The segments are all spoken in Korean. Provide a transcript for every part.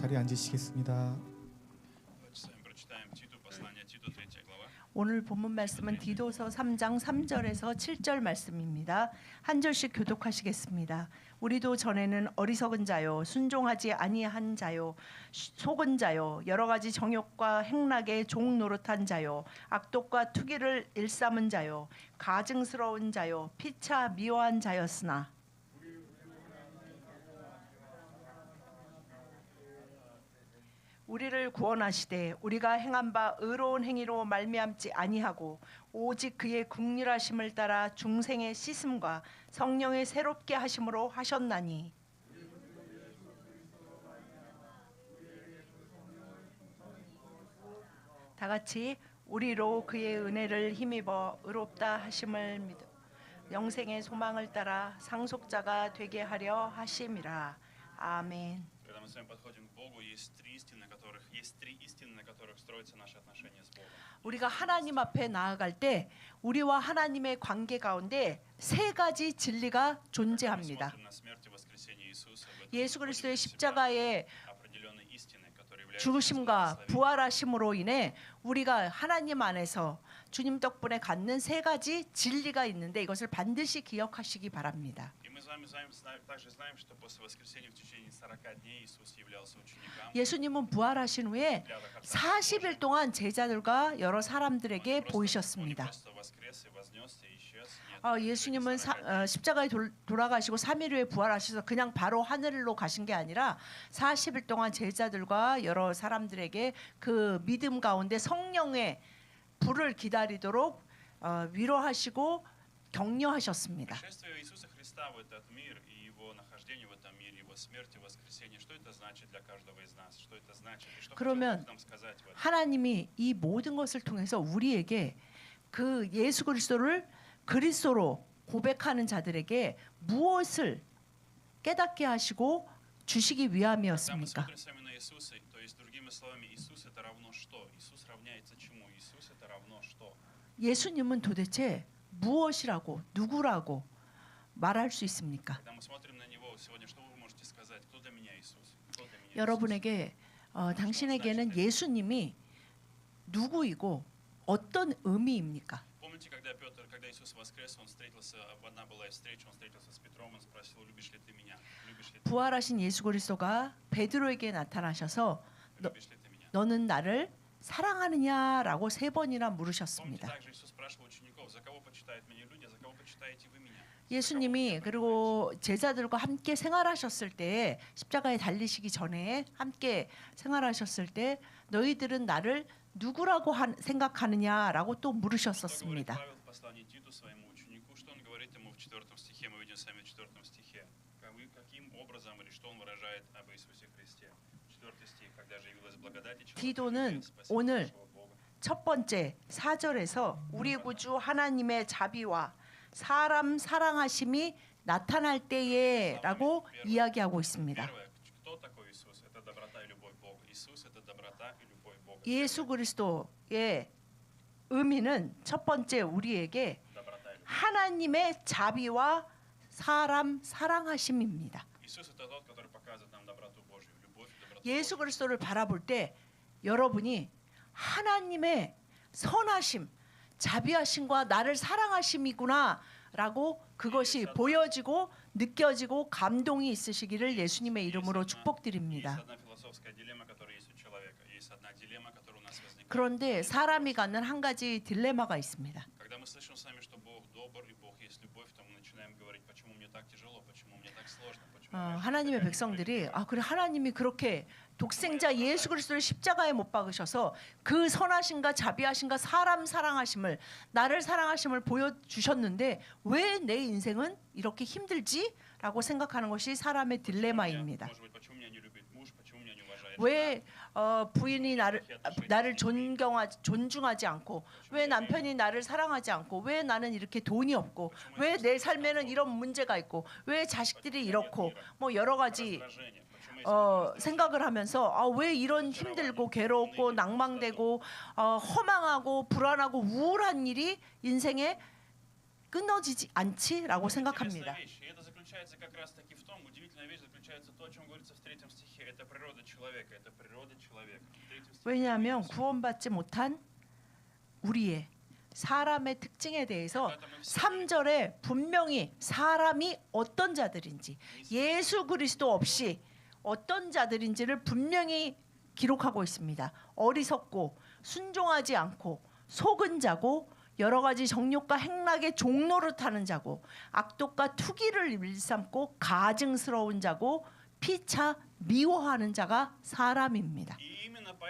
자리에 앉으시겠습니다. 오늘 본문 말씀은 디도서 3장 3절에서 7절 말씀입니다. 한 절씩 교독하시겠습니다. 우리도 전에는 어리석은 자요 순종하지 아니한 자요 속은 자요 여러 가지 정욕과 행락에 종 노릇한 자요 악독과 투기를 일삼은 자요 가증스러운 자요 피차 미워한 자였으나 우리를 구원하시되 우리가 행한 바 의로운 행위로 말미암지 아니하고 오직 그의 국률하심을 따라 중생의 씻음과 성령의 새롭게 하심으로 하셨나니 다 같이 우리로 그의 은혜를 힘입어 의롭다 하심을 믿어 영생의 소망을 따라 상속자가 되게 하려 하심이라 아멘. Когда мы с вами подходим к Богу, есть три истины, на которых есть три истины, на которых строятся наши отношения с Богом. 우리가 하나님 앞에 나아갈 때 우리와 하나님의 관계 가운데 세 가지 진리가 Мы 존재합니다. смотрим на смерть и воскресение Иисуса. в этом 예수 находим 그리스도의 для себя 십자가의 определенные истины, которые являются 죽으심과 благословением. 부활하심으로 인해 우리가 하나님 안에서 주님 덕분에 갖는 세 가지 진리가 있는데 이것을 반드시 기억하시기 바랍니다. 예수님은 부활하신 후에 40일 동안 제자들과 여러 사람들에게 보이셨습니다. 어, 예수님은 사, 어, 십자가에 돌, 돌아가시고 3일 후에 부활하셔서 그냥 바로 하늘로 가신 게 아니라 40일 동안 제자들과 여러 사람들에게 그 믿음 가운데 성령의 불을 기다리도록 어, 위로하시고 격려하셨습니다. Пришествие Иисуса Христа в этот мир и его нахождение в этом мире, его смерть и воскресение, что это значит для каждого из нас? Что это значит? И что хотел 그러면 Бог нам сказать в этом? 하나님이 이 모든 것을 통해서 우리에게 그 예수 그리스도를 그리스도로 고백하는 자들에게 무엇을 깨닫게 하시고 주시기 Когда мы 위함이었습니까? смотрим сами на Иисуса, то есть другими словами, Иисус это равно что? Иисус равняется чему? Иисус это равно что? 예수님은 도대체 무엇이라고 누구라고 말할 수 있습니까? Когда мы смотрим на Него сегодня, что вы можете сказать? Кто для меня Иисус? Кто для меня Иисус? 여러분에게 어, 당신에게는 예수님이 누구이고 어떤 의미입니까? Помните, когда Петр, когда Иисус воскрес, он встретился, одна была встреча, он встретился с Петром, он спросил, любишь ли ты меня? Любишь ли ты, 부활하신 예수 그리스도가 베드로에게 나타나셔서 너, любишь ли ты меня? 너는 나를 사랑하느냐라고 세 번이나 Помните, 물으셨습니다. также Иисус спрашивал учеников, за кого почитают меня люди, а за кого почитаете вы меня? 예수님이 그리고 제자들과 함께 생활하셨을 때 십자가에 달리시기 전에 함께 생활하셨을 때 너희들은 나를 누구라고 한, 생각하느냐라고 또 물으셨었습니다. 디도는 오늘 첫 번째 사절에서 우리 구주 하나님의 자비와 사람 사랑하심이 나타날 때에라고 이야기하고 있습니다. 예수 그리스도의 의미는 첫 번째 우리에게 하나님의 자비와 사람 사랑하심입니다. 예수 그리스도를 바라볼 때 여러분이 하나님의 선하심, 자비하심과 나를 사랑하심이구나라고 그것이 보여지고 느껴지고 감동이 있으시기를 예수님의 이름으로 축복드립니다. 그런데 사람이 갖는 한 가지 딜레마가 있습니다. Э, 하나님의 백성들이 아 그래 하나님이 그렇게 독생자 예수 그리스도를 십자가에 못 박으셔서 그 선하신가 자비하신가 사람 사랑하심을 나를 사랑하심을 보여주셨는데 왜 내 인생은 이렇게 힘들지라고 생각하는 것이 사람의 딜레마입니다. 왜 어, 부인이 나를 나를 존경하 존중하지 않고 왜 남편이 나를 사랑하지 않고 왜 나는 이렇게 돈이 없고 왜 내 삶에는 이런 문제가 있고 왜 자식들이 이렇고 뭐 여러 가지 어, 생각을 하면서 아, 왜 이런 힘들고 괴롭고 낭망되고 어, 허망하고 불안하고 우울한 일이 인생에 끊어지지 않지라고 생각합니다. 왜냐하면 구원받지 못한 우리의 사람의 특징에 대해서 3절에 분명히 사람이 어떤 자들인지 예수 그리스도 없이 어떤 자들인지를 분명히 기록하고 있습니다. 어리석고 순종하지 않고 속은 자고 여러 가지 정욕과 행락의 종로를 타는 자고 악독과 투기를 일삼고 가증스러운 자고 피차 미워하는 자가 사람입니다.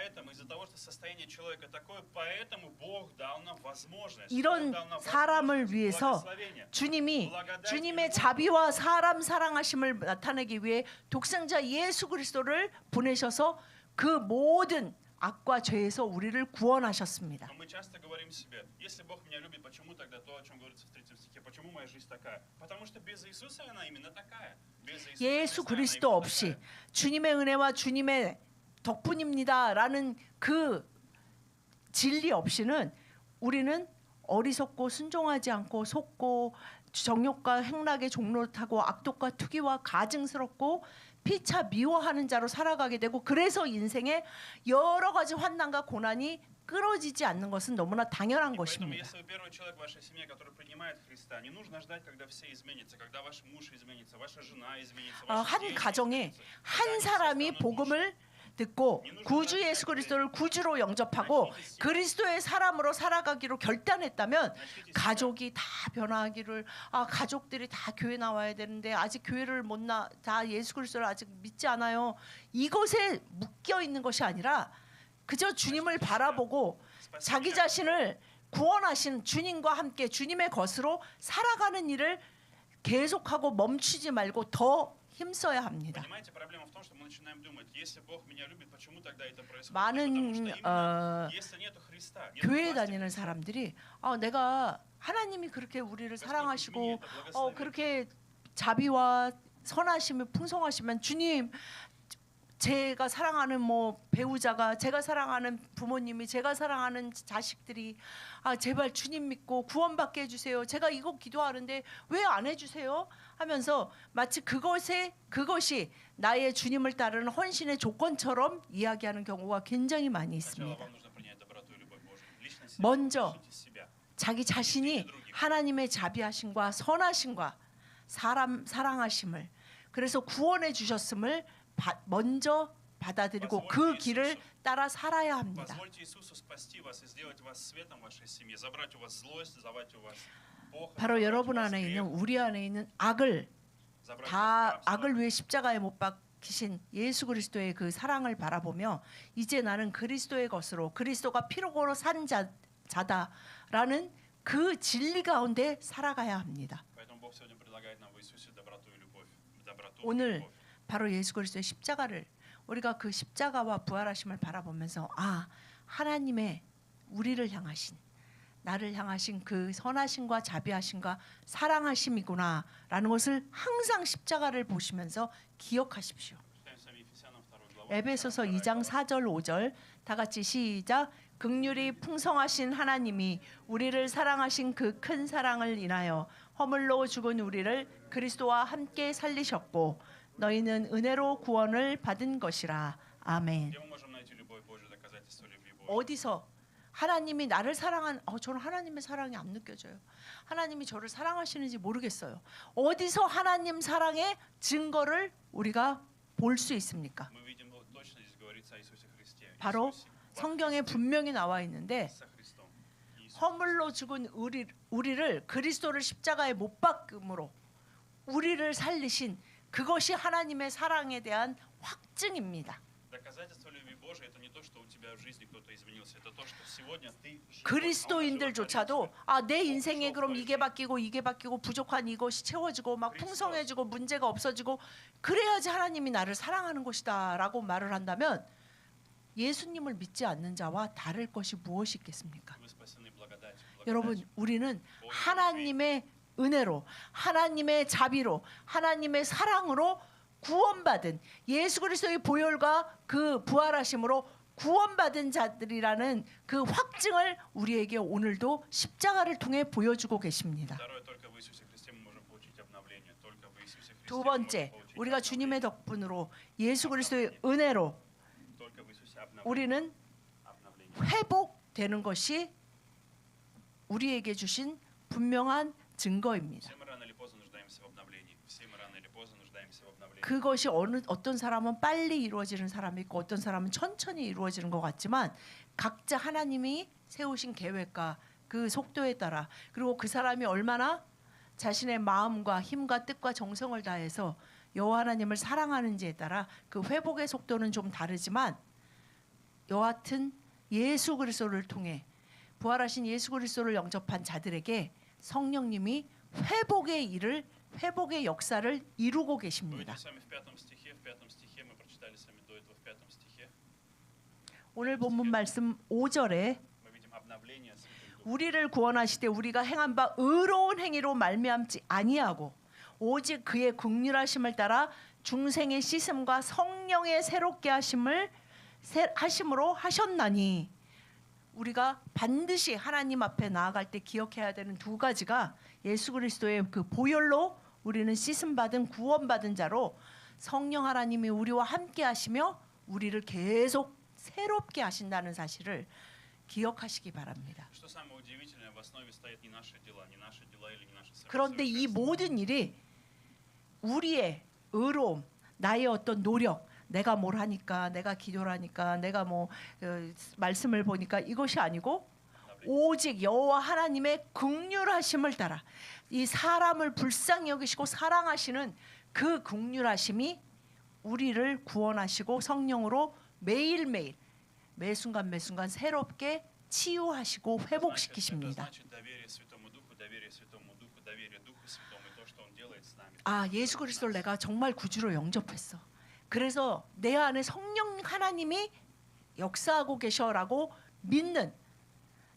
И именно поэтому, из-за того, что состояние человека такое, поэтому Бог дал нам возможность. 이런 Он дал нам 사람을 возможность, 위해서 благословение. 주님이 주님의 자비와 사람 사랑하심을 나타내기 위해 독생자 예수 그리스도를 보내셔서 그 모든 악과 죄에서 우리를 구원하셨습니다. Но мы часто говорим себе, если Бог меня любит, почему тогда то, о чем говорится в третьем стихе, почему моя жизнь такая? Потому что без Иисуса она именно такая. Без Иисуса 예수 Христа она 그리스도 именно 없이 такая. 주님의 은혜와 주님의 덕분입니다라는 그 진리 없이는 우리는 어리석고 순종하지 않고 속고 정욕과 행락의 종로 타고 악독과 투기와 가증스럽고 피차 미워하는 자로 살아가게 되고 그래서 인생에 여러 가지 환난과 고난이 끊어지지 않는 것은 너무나 당연한 것입니다. 한 가정에 한 사람이 복음을 듣고 구주 예수 그리스도를 구주로 영접하고 그리스도의 사람으로 살아가기로 결단했다면 가족이 다 변화하기를 아 가족들이 다 교회 나와야 되는데 아직 교회를 못 나 다 예수 그리스도를 아직 믿지 않아요. 이것에 묶여 있는 것이 아니라 그저 주님을 바라보고 자기 자신을 구원하신 주님과 함께 주님의 것으로 살아가는 일을 계속하고 멈추지 말고 더 힘써야 합니다. 많은 어, 교회 다니는 사람들이 어, 내가 하나님이 그렇게 우리를 사랑하시고 어, 그렇게 자비와 선하심이 풍성하시면 주님 제가 사랑하는 뭐 배우자가 제가 사랑하는 부모님이 제가 사랑하는 자식들이 아 제발 주님 믿고 구원받게 해주세요. 제가 이거 기도하는데 왜 안 해주세요? 하면서 마치 그것에 그것이 나의 주님을 따르는 헌신의 조건처럼 이야기하는 경우가 굉장히 많이 있습니다. 먼저 자기 자신이 하나님의 자비하심과 선하심과 사람 사랑하심을 그래서 구원해 주셨음을 바, 먼저 받아들이고 그 길을 따라 살아야 합니다. 바로 여러분 안에 있는 우리 안에 있는 악을 다 악을 위해 십자가에 못 박히신 예수 그리스도의 그 사랑을 바라보며 이제 나는 그리스도의 것으로 그리스도가 피로고로 산 자, 자다라는 그 진리 가운데 살아가야 합니다. 오늘 바로 예수 그리스도의 십자가를 우리가 그 십자가와 부활하심을 바라보면서 아 하나님의 우리를 향하신 나를 향하신 그 선하심과 자비하심과 사랑하심이구나라는 것을 항상 십자가를 보시면서 기억하십시오. 에베소서 2장 4절 5절 다 같이 시작 극률이 풍성하신 하나님이 우리를 사랑하신 그 큰 사랑을 인하여 허물로 죽은 우리를 그리스도와 함께 살리셨고 너희는 은혜로 구원을 받은 것이라 아멘. 어디서 하나님이 나를 사랑한 어, 저는 하나님의 사랑이 안 느껴져요. 하나님이 저를 사랑하시는지 모르겠어요. 어디서 하나님 사랑의 증거를 우리가 볼 수 있습니까? 바로 성경에 분명히 나와 있는데 허물로 죽은 우리, 우리를 그리스도를 십자가에 못 박음으로 우리를 살리신 그것이 하나님의 사랑에 대한 확증입니다. 그리스도인들조차도 아 내 인생에 그럼 이게 바뀌고 이게 바뀌고 부족한 이것이 채워지고 막 풍성해지고 문제가 없어지고 그래야지 하나님이 나를 사랑하는 것이다라고 말을 한다면 예수님을 믿지 않는 자와 다를 것이 무엇이 있겠습니까? 여러분 우리는 하나님의 은혜로 하나님의 자비로 하나님의 사랑으로 구원받은 예수 그리스도의 보혈과 그 부활하심으로 구원받은 자들이라는 그 확증을 우리에게 오늘도 십자가를 통해 보여주고 계십니다. 두 번째, 우리가 주님의 덕분으로 예수 그리스도의 은혜로 우리는 회복되는 것이 우리에게 주신 분명한 증거입니다. 그것이 어느 어떤 사람은 빨리 이루어지는 사람이 있고 어떤 사람은 천천히 이루어지는 것 같지만 각자 하나님이 세우신 계획과 그 속도에 따라 그리고 그 사람이 얼마나 자신의 마음과 힘과 뜻과 정성을 다해서 여호와 하나님을 사랑하는지에 따라 그 회복의 속도는 좀 다르지만 여하튼 예수 그리스도를 통해 부활하신 예수 그리스도를 영접한 자들에게 성령님이 회복의 일을 회복의 역사를 이루고 계십니다. 오늘 본문 말씀 5절에 우리를 구원하시되 우리가 행한 바 의로운 행위로 말미암지 아니하고 오직 그의 극률하심을 따라 중생의 씻음과 성령의 새롭게 하심을 하심으로 하셨나니 우리가 반드시 하나님 앞에 나아갈 때 기억해야 되는 두 가지가 예수 그리스도의 그 보혈로 우리는 씻음 받은 구원 받은 자로 성령 하나님이 우리와 함께 하시며 우리를 계속 새롭게 하신다는 사실을 기억하시기 바랍니다. 그런데 이 모든 일이 우리의 의로움, 나의 어떤 노력, 내가 뭘 하니까 내가 기도하니까 내가 뭐 어, 말씀을 보니까 이것이 아니고 오직 여호와 하나님의 극률하심을 따라 이 사람을 불쌍히 여기시고 사랑하시는 그 극률하심이 우리를 구원하시고 성령으로 매일매일 매 순간 매 순간 새롭게 치유하시고 회복시키십니다. 아 예수 그리스도를 내가 정말 구주로 영접했어. 그래서 내 안에 성령 하나님이 역사하고 계셔라고 믿는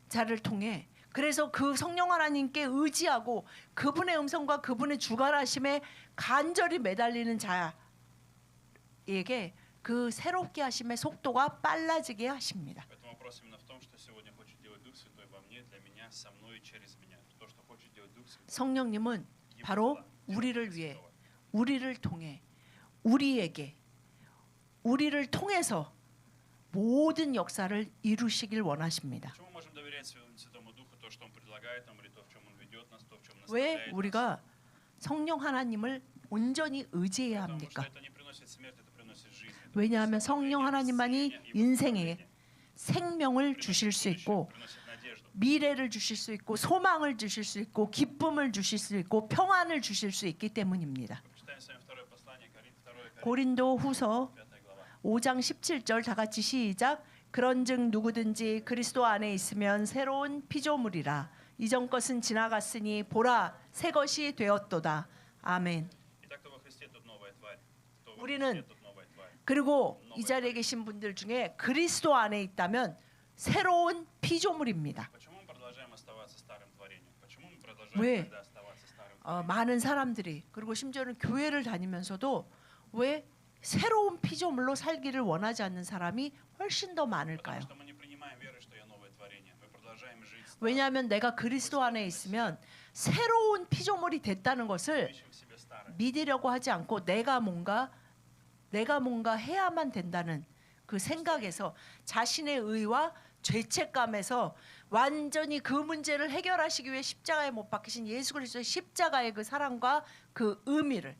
자를 통해 그래서 그 성령 하나님께 의지하고 그분의 음성과 그분의 주관하심에 간절히 매달리는 자에게 그 새롭게 하심의 속도가 빨라지게 하십니다. 성령님은 바로 우리를 위해 우리를 통해 우리에게 우리를 통해서 모든 역사를 이루시길 원하십니다. 왜 우리가 성령 하나님을 온전히 의지해야 합니까? 왜냐하면 성령 하나님만이 인생에 생명을 주실 수 있고 미래를 주실 수 있고 소망을 주실 수 있고 기쁨을 주실 수 있고 평안을 주실 수 있기 때문입니다. 고린도 후서 5장 17절 다 같이 시작. 그런즉 누구든지 그리스도 안에 있으면 새로운 피조물이라. 이전 것은 지나갔으니 보라 새 것이 되었도다. 아멘. 우리는 그리고 이 자리에 계신 분들 중에 그리스도 안에 있다면 새로운 피조물입니다. 왜? 어, 많은 사람들이 그리고 심지어는 교회를 다니면서도 왜 새로운 피조물로 살기를 원하지 않는 사람이 훨씬 더 많을까요? 왜냐하면 내가 그리스도 안에 있으면 새로운 피조물이 됐다는 것을 믿으려고 하지 않고 내가 뭔가 내가 뭔가 해야만 된다는 그 생각에서 자신의 의와 죄책감에서 완전히 그 문제를 해결하시기 위해 십자가에 못 박히신 예수 그리스도의 십자가의 그 사랑과 그 의미를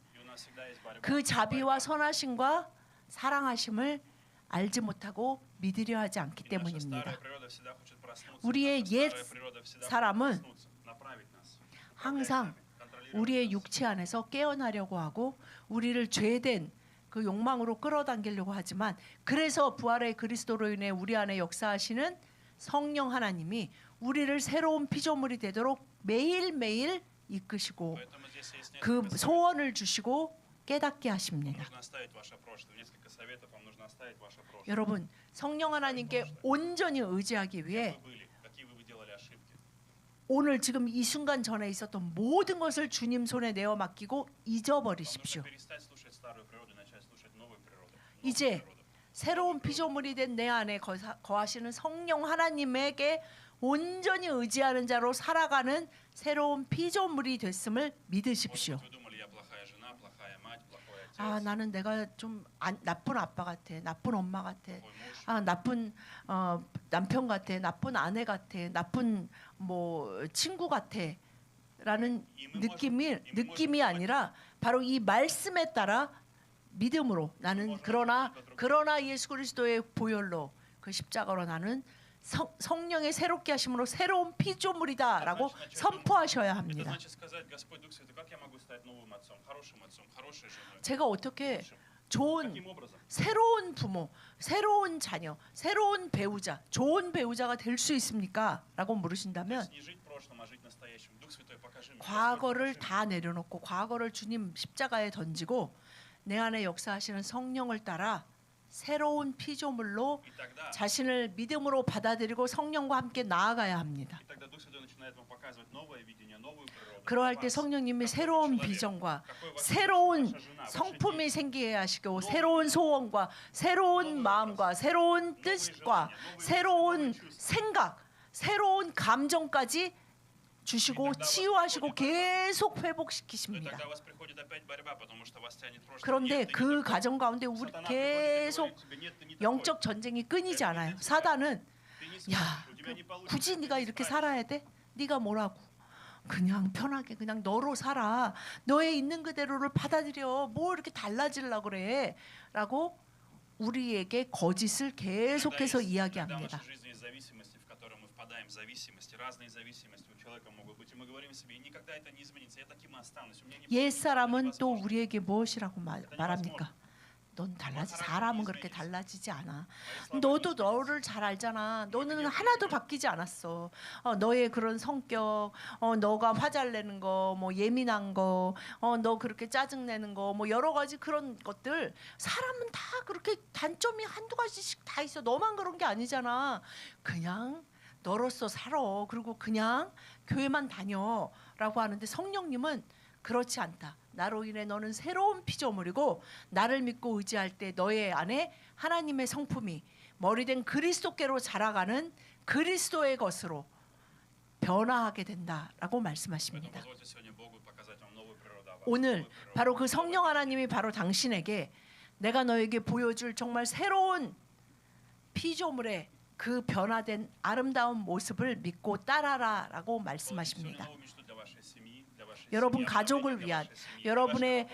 그 자비와 선하심과 사랑하심을 알지 못하고 믿으려 하지 않기 때문입니다. 우리의 옛 사람은 항상 우리의 육체 안에서 깨어나려고 하고 우리를 죄된 그 욕망으로 끌어당기려고 하지만 그래서 부활의 그리스도로 인해 우리 안에 역사하시는 성령 하나님이 우리를 새로운 피조물이 되도록 매일매일 이끄시고 그 소원을 주시고 깨닫게 하십니다. 여러분 성령 하나님께 온전히 의지하기 위해 오늘 지금 이 순간 전에 있었던 모든 것을 주님 손에 내어 맡기고 잊어버리십시오. 이제 새로운 피조물이 된 내 안에 거하시는 성령 하나님에게 온전히 의지하는 자로 살아가는 새로운 피조물이 됐음을 믿으십시오. 아 나는 내가 좀 안, 나쁜 아빠 같아, 나쁜 엄마 같아, 아 나쁜 어, 남편 같아, 나쁜 아내 같아, 나쁜 뭐 친구 같아라는 느낌이 느낌이 아니라 바로 이 말씀에 따라 믿음으로 나는 그러나 그러나 예수 그리스도의 보혈로 그 십자가로 나는 성, 성령의 새롭게 하심으로 새로운 피조물이다라고 선포하셔야 합니다. 제가 어떻게 좋은 새로운 부모, 새로운 자녀, 새로운 배우자, 좋은 배우자가 될 수 있습니까?라고 물으신다면 과거를 다 내려놓고 과거를 주님 십자가에 던지고 내 안에 역사하시는 성령을 따라 새로운 피조물로 자신을 믿음으로 받아들이고 성령과 함께 나아가야 합니다. 그러할 때 성령님이 새로운 비전과 새로운 성품이 생기게 하시고 새로운 소원과 새로운 마음과 새로운 뜻과 새로운 생각, 새로운 감정까지 주시고 치유하시고 계속 회복시키십니다. 그런데 그 과정 가운데 우리 계속 영적 전쟁이 끊이지 않아요. 사단은 야 그 굳이 네가 이렇게 살아야 돼? 네가 뭐라고? 그냥 편하게 그냥 너로 살아. 너의 있는 그대로를 받아들여. 뭐 이렇게 달라질라 그래? 라고 우리에게 거짓을 계속해서 이야기합니다. впадаем в зависимости. Разные зависимости у человека могут быть. И мы говорим себе, никогда это не изменится. Я таким и останусь. У меня не 옛 получится, это 사람은 또 невозможно. 우리에게 무엇이라고 말, 말합니까? 넌 달라지 사람은 그렇게 달라지지 않아. Мои слова 너도 не изменятся. 너를 잘 알잖아. 너는 하나도 바뀌지 않았어. 어, 너의 그런 성격, 어, 너가 화잘 내는 거, 뭐 예민한 거, 어, 너 그렇게 짜증 내는 거, 뭐 여러 가지 그런 것들 사람은 다 그렇게 단점이 한두 가지씩 다 있어. 너만 그런 게 아니잖아. 그냥 너로서 살아. 그리고 그냥 교회만 다녀라고 하는데 성령님은 그렇지 않다. 나로 인해 너는 새로운 피조물이고 나를 믿고 의지할 때 너의 안에 하나님의 성품이 머리된 그리스도께로 자라가는 그리스도의 것으로 변화하게 된다라고 말씀하십니다. 오늘 바로 그 성령 하나님이 바로 당신에게 내가 너에게 보여줄 정말 새로운 피조물의 그 변화된 아름다운 모습을 믿고 따라라라고 말씀하십니다. 여러분 가족을 위한 여러분의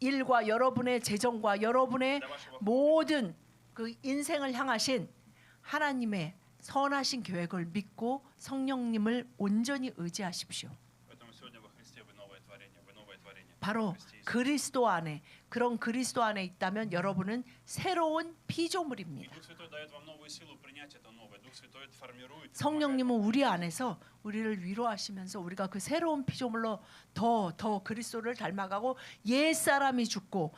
일과 여러분의 재정과 여러분의 모든 그 인생을 향하신 하나님의 선하신 계획을 믿고 성령님을 온전히 의지하십시오. 바로 그리스도 안에 그런 그리스도 안에 있다면 여러분은 새로운 피조물입니다. 성령님은 우리 안에서 우리를 위로하시면서 우리가 그 새로운 피조물로 더 더 그리스도를 닮아가고 옛 사람이 죽고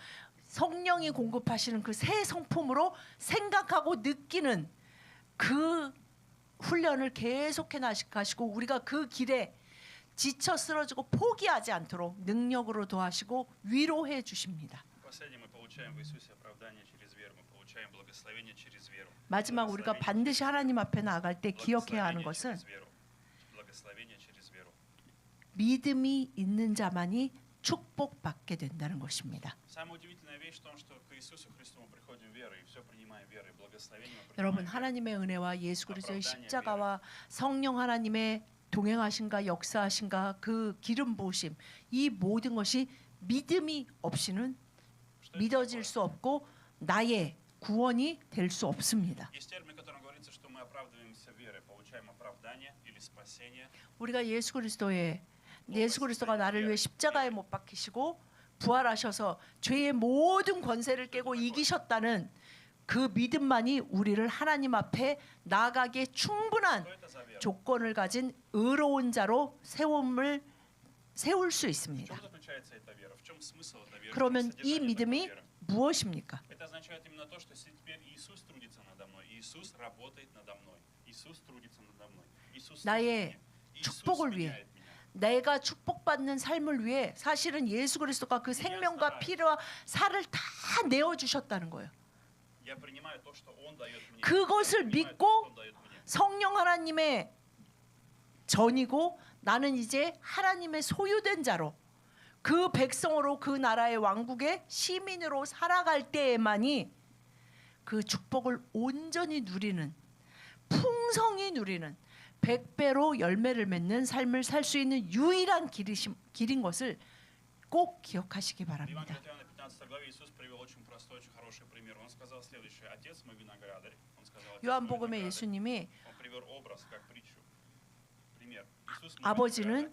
성령이 공급하시는 그 새 성품으로 생각하고 느끼는 그 훈련을 계속해 나시고 우리가 그 길에 지쳐 쓰러지고 포기하지 않도록 능력으로 도하시고 위로해 주십니다. 마지막 우리가 반드시 하나님 앞에 나아갈 때 기억해야 하는 것은 믿음이 있는 자만이 축복받게 된다는 것입니다. 여러분 하나님의 은혜와 예수 그리스도의 십자가와 성령 하나님의 동행하신가 역사하신가 그 기름 부으심 이 모든 것이 믿음이 없이는 믿어질 수 없고 나의 구원이 될 수 없습니다. 우리가 예수 그리스도의 예수 그리스도가 나를 위해 십자가에 못 박히시고 부활하셔서 죄의 모든 권세를 깨고 이기셨다는 그 믿음만이 우리를 하나님 앞에 나가기에 충분한 조건을 가진 의로운 자로 세움을 세울 수 있습니다. 그러면 이 믿음이 무엇입니까? 나의 축복을 위해 내가 축복받는 삶을 위해 사실은 예수 그리스도가 그 생명과 피와 살을 다 내어 주셨다는 거예요. 그것을 믿고 то, что Он дает мне. 성령 하나님의 전이고 나는 이제 하나님의 소유된 자로 그 백성으로 그 나라의 왕국의 시민으로 살아갈 때에만이 그 축복을 온전히 누리는 풍성히 누리는 백배로 열매를 맺는 삶을 살 수 있는 유일한 길이심, 길인 것을 꼭 기억하시기 В 바랍니다. Евангелии от Иоанна 15 главе Иисус привел очень простой, очень хороший пример. Он сказал следующее. Отец мой виноградарь. 요한복음에 예수님이 아버지는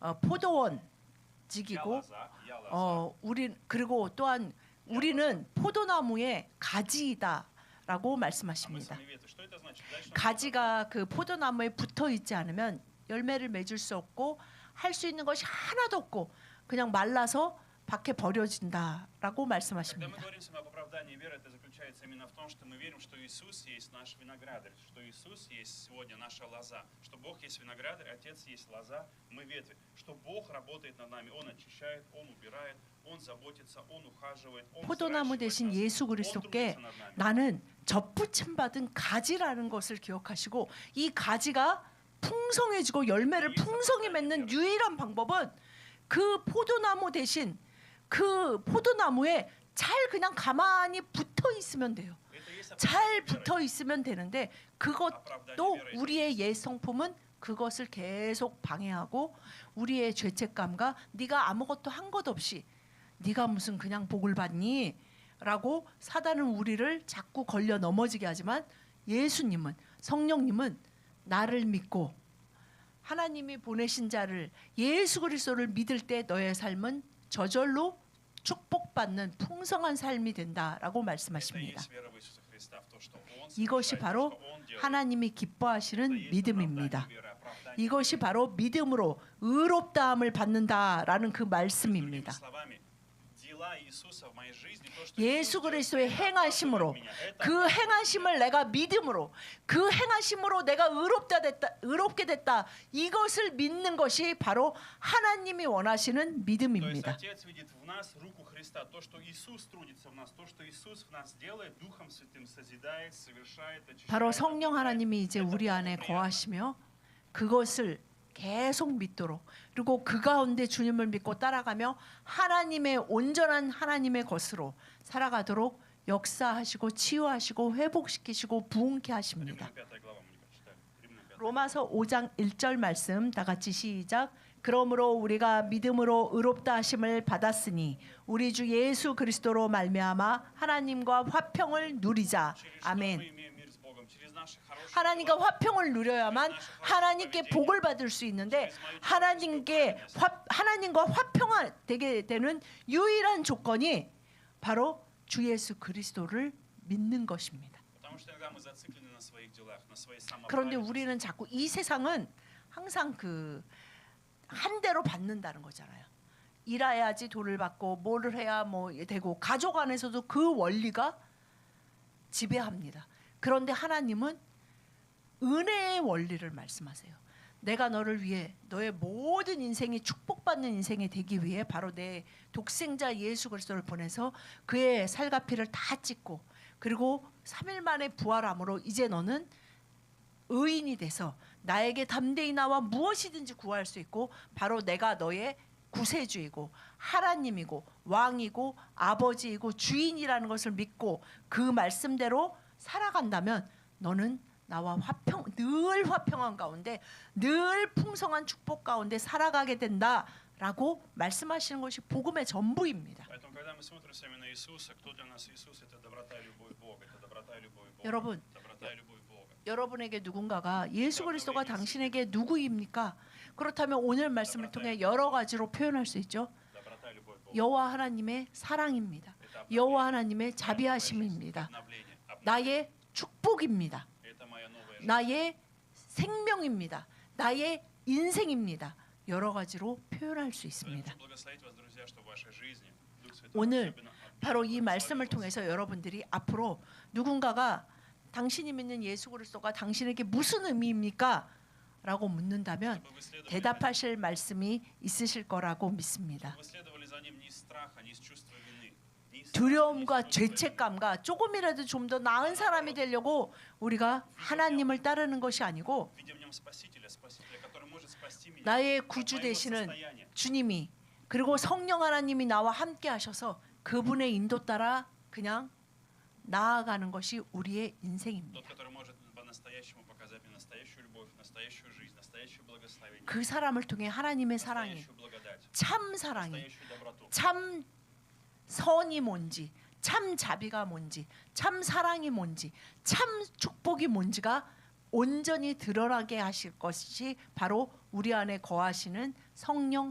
어, 포도원직이고 어, 우리 그리고 또한 우리는 포도나무의 가지이다. 라고 말씀하십니다. 가지가 그 포도나무에 붙어 있지 않으면 열매를 맺을 수 없고 할 수 있는 것이 하나도 없고 그냥 말라서 밖에 버려진다라고 말씀하십니다. 포도나무 대신 예수 그리스도께 나는 접붙임 받은 가지라는 것을 기억하시고 이 가지가 풍성해지고 열매를 풍성히 맺는 유일한 방법은 그 포도나무 대신 그 포도나무에 잘 그냥 가만히 붙어 있으면 돼요. 잘 붙어 있으면 되는데 그것도 우리의 옛 성품은 그것을 계속 방해하고 우리의 죄책감과 네가 아무것도 한 것 없이 네가 무슨 그냥 복을 받니? 라고 사단은 우리를 자꾸 걸려 넘어지게 하지만 예수님은 성령님은 나를 믿고 하나님이 보내신 자를 예수 그리스도를 믿을 때 너의 삶은 저절로 축복받는 풍성한 삶이 된다라고 말씀하십니다. 이것이 바로 하나님이 기뻐하시는 믿음입니다. 이것이 바로 믿음으로 의롭다함을 받는다라는 그 말씀입니다. 예수 그리스도의 행하심으로 그 행하심을 내가 믿음으로 그 행하심으로 내가 의롭다 됐다 의롭게 됐다. 이것을 믿는 것이 바로 하나님이 원하시는 믿음입니다. 바로 성령 하나님이 이제 우리 안에 거하시며 그것을 계속 믿도록 그리고 그 가운데 주님을 믿고 따라가며 하나님의 온전한 하나님의 것으로 살아가도록 역사하시고 치유하시고 회복시키시고 부흥케 하십니다. 로마서 5장 1절 말씀 다 같이 시작. 그러므로 우리가 믿음으로 의롭다 하심을 받았으니 우리 주 예수 그리스도로 말미암아 하나님과 화평을 누리자. 아멘. 하나님과 화평을 누려야만 하나님께 복을 받을 수 있는데 하나님께 화, 하나님과 화평화 되게 되는 유일한 조건이 바로 주 예수 그리스도를 믿는 것입니다. 그런데 우리는 자꾸 이 세상은 항상 그 한 대로 받는다는 거잖아요. 일해야지 돈을 받고 뭐를 해야 뭐 되고 가족 안에서도 그 원리가 지배합니다. 그런데 하나님은 은혜의 원리를 말씀하세요. 내가 너를 위해 너의 모든 인생이 축복받는 인생이 되기 위해 바로 내 독생자 예수 그리스도를 보내서 그의 살가피를 다 찢고 그리고 3일 만에 부활함으로 이제 너는 의인이 돼서 나에게 담대히 나와 무엇이든지 구할 수 있고 바로 내가 너의 구세주이고 하나님이고 왕이고 아버지이고 주인이라는 것을 믿고 그 말씀대로 살아간다면 너는 나와 화평 늘 화평한 가운데 늘 풍성한 축복 가운데 살아가게 된다라고 말씀하시는 것이 복음의 전부입니다. 여러분 여러분에게 누군가가 예수 그리스도가 당신에게 누구입니까? 그렇다면 오늘 말씀을 통해 여러 가지로 표현할 수 있죠. 여호와 하나님의 사랑입니다. 여호와 하나님의 자비하심입니다. 나의 축복입니다. 나의 생명입니다. 나의 인생입니다. 여러 가지로 표현할 수 있습니다. 오늘 바로 이 말씀을 통해서 여러분들이 앞으로 누군가가 당신이 믿는 예수 그리스도가 당신에게 무슨 의미입니까? 라고 묻는다면 대답하실 말씀이 있으실 거라고 믿습니다. 두려움과 죄책감과 조금이라도 좀 더 나은 사람이 되려고 우리가 하나님을 따르는 것이 아니고 나의 구주 되시는 주님이 그리고 성령 하나님이 나와 함께 하셔서 그분의 인도 따라 그냥 나아가는 것이 우리의 인생입니다. 그 사람을 통해 하나님의 사랑이 참 사랑이 참 선이 뭔지, 참 자비가 뭔지, 참 사랑이 뭔지, 참 축복이 뭔지가 온전히 드러나게 하실 것이 바로 우리 안에 거하시는 성령